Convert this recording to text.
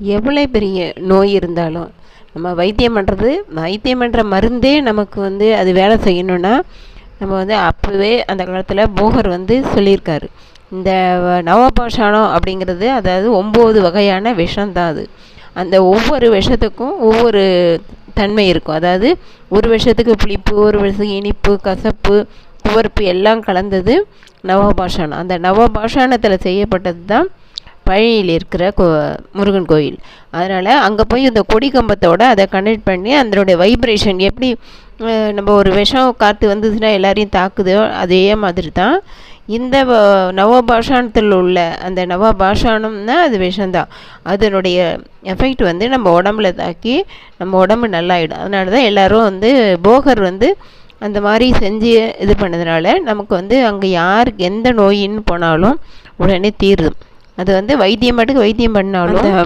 எவ்வளோ பெரிய நோய் இருந்தாலும் நம்ம வைத்தியம் பண்ணுறது வைத்தியம் பண்ணுற மருந்தே நமக்கு வந்து அது வேலை செய்யணுன்னா நம்ம வந்து அப்போவே அந்த காலத்தில் போகர் வந்து சொல்லியிருக்காரு. இந்த வ- நவபாஷாணம் அப்படிங்கிறது அதாவது ஒம்பது வகையான விஷம்தான் அது. அந்த ஒவ்வொரு விஷத்துக்கும் ஒவ்வொரு தன்மை இருக்கும். அதாவது ஒரு விஷத்துக்கு புளிப்பு ஒரு விஷத்துக்கு இனிப்பு கசப்பு துவர்ப்பு எல்லாம் கலந்தது நவபாஷாணம். அந்த நவபாஷாணத்தில் செய்யப்பட்டது தான் பழனியில் இருக்கிற கோ முருகன் கோயில். அதனால் அங்கே போய் இந்த கொடி கம்பத்தோடு அதை கனெக்ட் பண்ணி அதனுடைய வைப்ரேஷன் எப்படி நம்ம ஒரு விஷம் காற்று வந்துச்சுன்னா எல்லாரையும் தாக்குதோ அதே மாதிரி தான். இந்த நவபாஷானத்தில் உள்ள அந்த நவபாஷானம்னா அது விஷம்தான் அதனுடைய எஃபெக்ட் வந்து நம்ம உடம்புல தாக்கி நம்ம உடம்பு நல்லாயிடும். அதனால தான் எல்லோரும் வந்து போகர் வந்து அந்த மாதிரி செஞ்சு இது பண்ணதுனால நமக்கு வந்து அங்கே யாருக்கு எந்த நோயின்னு போனாலும் உடனே தீருது. அது வந்து வைத்தியம் பாட்டுக்கு வைத்தியம் பண்ணாலும்